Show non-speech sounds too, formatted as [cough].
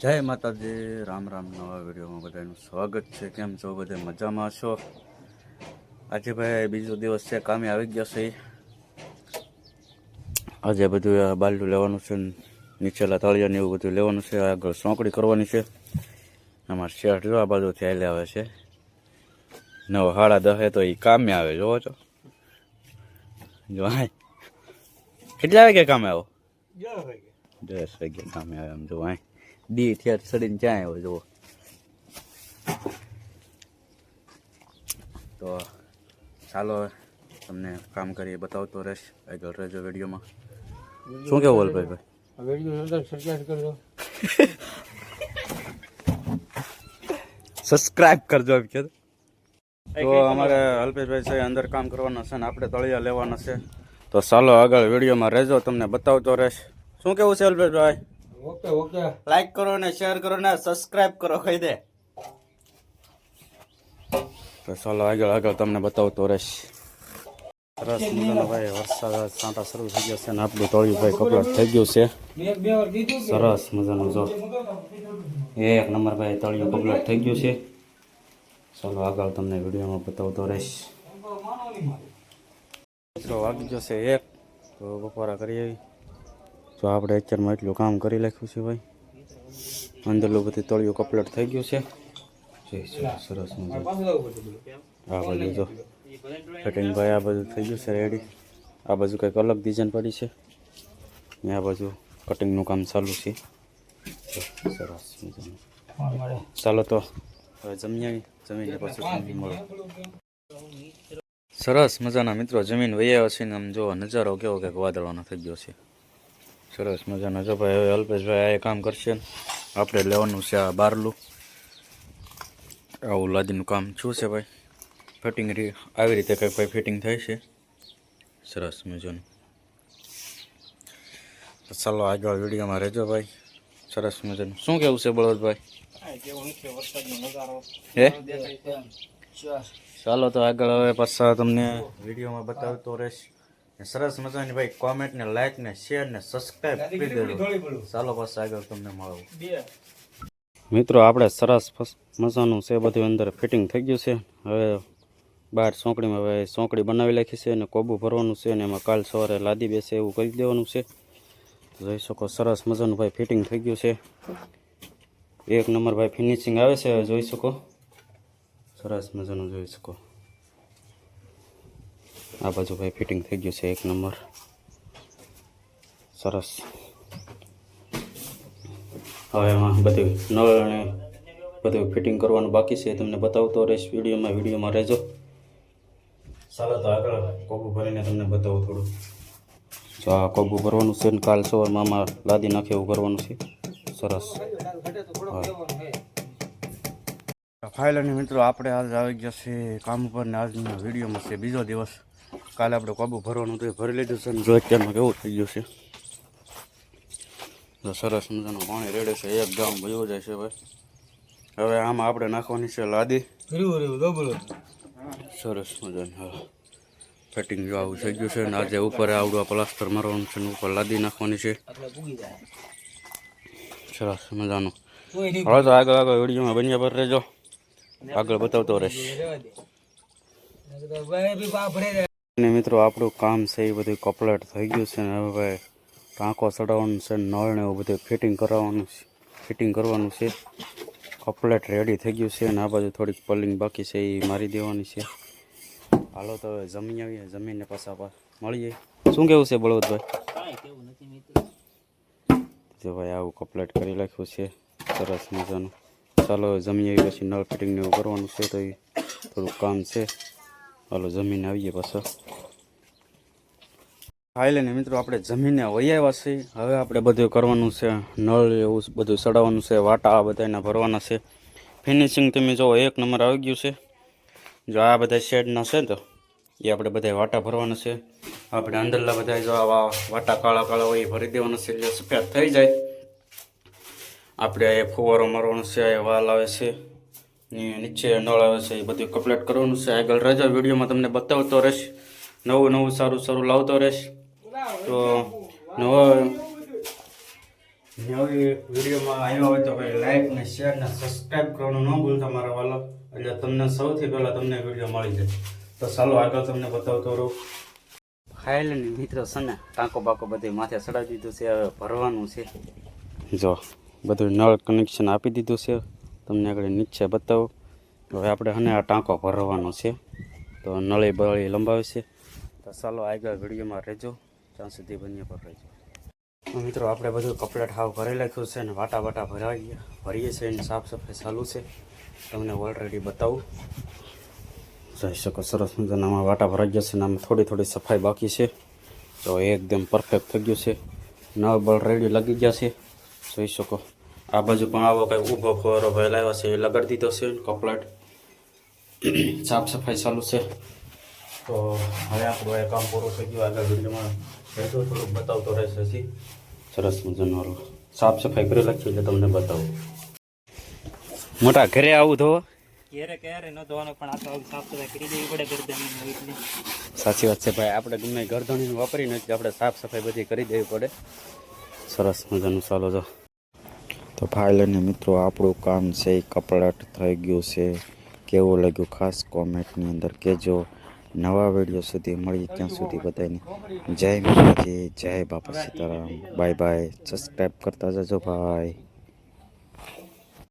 જય માતાજી રામ રામ નવા વિડીયોમાં બધાનું સ્વાગત છે. કેમ છો? બધા મજામાં છો? આજે ભાઈ બીજો દિવસ છે કામે આવી ગયો છે. આજે બધું આ બાલડું લેવાનું છે નીચેલા તળિયાને એવું બધું લેવાનું છે. આગળ સોંકડી કરવાની છે. અમારે શેઠ જો આ બાજુ થયેલી આવે છે. નવ સાડા દહે તો એ કામે આવે જોવો છો? જો હા કેટલા વાગે કામે આવો? દસ વાગે કામે આવે એમ જો હાય. દી થયા સડીને ક્યાં આવ્યો જુઓ તો ચાલો તમને કામ કરીએ બતાવતો રહીશ આગળ રહેજો વિડીયોમાં. શું કેવું બોલ ભાઈ વીડિયો સબસ્ક્રાઇબ કરજો. સબસ્ક્રાઇબ કરજો એમ કે તો અમારે અલ્પેશભાઈ છે અંદર કામ કરવાના છે ને આપણે તળિયા લેવાના છે. તો ચાલો આગળ વિડીયોમાં રહેજો તમને બતાવતો રહીશ શું કેવું છે અલ્પેશભાઈ ઓકે ઓકે. લાઈક કરો ને શેર કરો ને સબસ્ક્રાઇબ કરો કહી દે. તો ચાલો આગળ આગળ તમને બતાવતો રહીશ. સરસ મજાનો ભાઈ વરસાદ સાંટા શરૂ થઈ ગયા છે ને આપણું તળિયું ભાઈ કપડાં થઈ ગયું છે. સરસ મજાનું જો. એક નંબર ભાઈ તળિયું કમ્પ્લીટ થઈ ગયું છે. ચાલો આગળ તમને વિડીયોમાં બતાવતો રહીશ. મિત્રો વાગી જશે એક તો બપોરા કરી આવી. તો આપણે અત્યારમાં એટલું કામ કરી નાખ્યું છે ભાઈ. અંદરલું બધું તળિયું કપલટ થઈ ગયું છે. સરસ આ બાજુ જો કટિંગ ભાઈ આ બાજુ થઈ ગયું છે રેડી આ બાજુ કંઈક અલગ ડિઝાઇન પડી છે. ને આ બાજુ કટિંગનું કામ ચાલુ છે. સરસ ચાલો તો, હવે જમી આવી જમીને પછી મળો. સરસ મજાના મિત્રો, જમીન વૈયા છે ને આમ જો નજારો કેવો કંઈક વાદળવાનો થઈ ગયો છે. સરસ મજાના જો ભાઈ હવે અલ્પેશભાઈ આ કામ કરશે. ને આપણે લેવાનું છે આ બારલું. આવું લાદીનું કામ શું છે ભાઈ? ફિટિંગ રી આવી રીતે કંઈક ભાઈ ફિટિંગ થાય છે. સરસ મજાનું. તો ચાલો આગળ વિડીયોમાં રહેજો ભાઈ. સરસ મજાનું. શું કેવું છે બળવંતભાઈ હે? ચાલો તો આગળ હવે પાછા તમને વિડીયોમાં બતાવતો રહીશ. સરસ મજાની ભાઈ કોમેન્ટ ને લાઈક ને શેર ને સબસ્ક્રાઇબ કરી દેજો. ચાલો પાછા આગળ તમને મળવું મિત્રો આપણે સરસ મજાનું છે બધું અંદર ફિટિંગ થઈ ગયું છે. હવે બહાર સોંકડીમાં હવે સોંકડી બનાવી નાખી છે અને કોબું ભરવાનું છે અને એમાં કાલ સવારે લાદી બેસે એવું કરી દેવાનું છે. જોઈ શકો સરસ મજાનું ભાઈ ફિટિંગ થઈ ગયું છે. એક નંબર ભાઈ ફિનિશિંગ આવે છે હવે જોઈ શકો. સરસ મજાનું જોઈ શકો. આ બાજુ ભાઈ ફિટિંગ થઈ ગયું છે એક નંબર. સરસ. હવે એમાં બધું નળ અને બધું ફિટિંગ કરવાનું બાકી છે. તમને બતાવતો રહીશ વિડીયોમાં વિડીયોમાં રહેજો. ચાલો તો આગળ કોબુ ભરીને તમને બતાવું થોડું. જો આ કોબુ ભરવાનું છે ને કાલ સવારમાં આમાં લાદી નાખે એવું કરવાનું છે. સરસ. ફાઇલ અને મિત્રો આપણે આજ આવી ગયા છે કામ ઉપર ને આજના વિડીયોમાં છે. બીજો દિવસ કાલે આપણે કોબું ભરવાનું તો એ ભરી લીધું છે જો અત્યારમાં કેવું થઈ ગયું છે. તો સરસ મજાનું પાણી રેડે છે એક ગામ ભયો જાય છે ભાઈ. હવે આમાં આપણે નાખવાની છે લાદી. સરસ મજાનું હા. ફિટિંગ જો આવું થઈ ગયું છે ને આજે ઉપર આવડું પ્લાસ્ટર મારવાનું છે ને ઉપર લાદી નાખવાની છે. સરસ મજાનું. હવે તો આગળ આગળ વિડીયોમાં બન્યા પર રહેજો. આગળ બતાવતો રહીશ. રહેવા દે નકર ભાઈ બી બા ભરે જાય ને મિત્રો આપણું કામ છે એ બધું કપલેટ થઈ ગયું છે ને હવે ટાંકો ચડાવવાનું છે નળ ને એવું બધું ફિટિંગ કરાવવાનું છે. ફિટિંગ કરવાનું છે. કપલેટ રેડી થઈ ગયું છે અને આ બાજુ થોડીક પલિંગ બાકી છે એ મારી દેવાની છે. હાલો તો હવે જમી આવીએ જમીને પાછા પા મળીએ. શું કેવું છે બળવતભાઈ? જો ભાઈ આવું કપલેટ કરી લખ્યું છે. સરસ મજાનું. ચાલો જમી આવી પછી નળ ફિટિંગ ને એવું કરવાનું છે તો એ થોડુંક કામ છે. હાલો જમીને આવીએ પાછા. હાઈ ને મિત્રો, આપણે જમીને વહી આવ્યા છીએ. હવે આપણે બધું કરવાનું છે, નળ એવું બધું ચડાવવાનું છે, વાટા આ બધાના ભરવાના છે. ફિનિશિંગ તમે જો એક નંબર આવી ગયું છે. જો આ બધા શેડના છે તો, એ આપણે બધા વાટા ભરવાના છે. આપણે અંદરના બધા જો આવા વાટા કાળા કાળા હોય એ ભરી દેવાના છે, એટલે સફેદ થઈ જાય. આપણે ફુવારો મારવાનો છે વાલ આવે છે. નીચે નળ આવે છે એ બધું કમ્પ્લીટ કરવાનું છે. આગળ રજા વિડીયોમાં તમને બતાવતો રહીશ. નવું નવું સારું સારું લાવતો રહીશ. તો નવા નવી વિડીયોમાં આવ્યા હોય તો ભાઈ લાઈક ને શેર ને સબસ્ક્રાઇબ કરવાનું ન ભૂલતા મારા વાલો. એટલે તમને સૌથી પહેલાં તમને વીડિયો મળી જાય. તો ચાલો આગળ તમને બતાવતો રહું. ફાઇલની મિત્રો છે ને ટાંકો બાકો બધું માથે ચડાવી દીધું છે હવે ભરવાનું છે. જો બધું નળ કનેક્શન આપી દીધું છે. તમને આગળ નીચે બતાવો. હવે આપણે હને આ ટાંકો ભરવાનો છે. તો નળી બળી લંબાવે છે. તો ચાલો આગળ વિડીયોમાં રહેજો. ત્યાં સુધી બંને પર રહેજો. મિત્રો, આપણે બધું કપડાં ઠાવ ભરી નાખ્યું છે અને વાટા વાટા ભરાઈ ભરીએ છીએ એની સાફ સફાઈ ચાલુ છે. તમને ઓલરેડી બતાવું. જોઈ શકો, સરસ મજાના વાટા ભરાઈ ગયા છે અને આમાં થોડી થોડી સફાઈ બાકી છે. તો એકદમ પરફેક્ટ થઈ ગયું છે. નળ બળ રેડી લાગી ગયા છે. જોઈ શકો. આ બાજુ પણ આવો કંઈ ઊભો ફોરો ભાઈ લાવ્યો છે એ લગાડી દીધો છે કપલેટ [clears throat] સાફ સફાઈ ચાલુ છે. તો હવે આપણું એ કામ પૂરું થઈ ગયું. આગળ વિડીયોમાં રહેતો થોડુંક બતાવતો રહેશે હજી. સરસ મજાનું. સાફ સફાઈ કરી લખી એટલે તમને બતાવું. મોટા ઘરે આવું તો? ક્યારે ક્યારે ન ધોવાનો પણ આ તો સાફ સફાઈ કરી દેવી પડે ગરદની એટલે. સાચી વાત છે ભાઈ. આપણે ગમે ગરદણીને વાપરીને નથી આપણે સાફ સફાઈ બધી કરી દેવી પડે. સરસ મજાનું. ચાલો તો તો ફાઇલ અને મિત્રો, આપણું કામ છે એ કપડાટ થઈ ગયું છે. કેવું લાગ્યું ખાસ કોમેન્ટની અંદર કહેજો. નવા વીડિયો સુધી મળીએ ત્યાં સુધી બધાને. જય માતાજી, જય બાપા સીતારામ. બાય બાય સબસ્ક્રાઈબ કરતા જજો ભાઈ.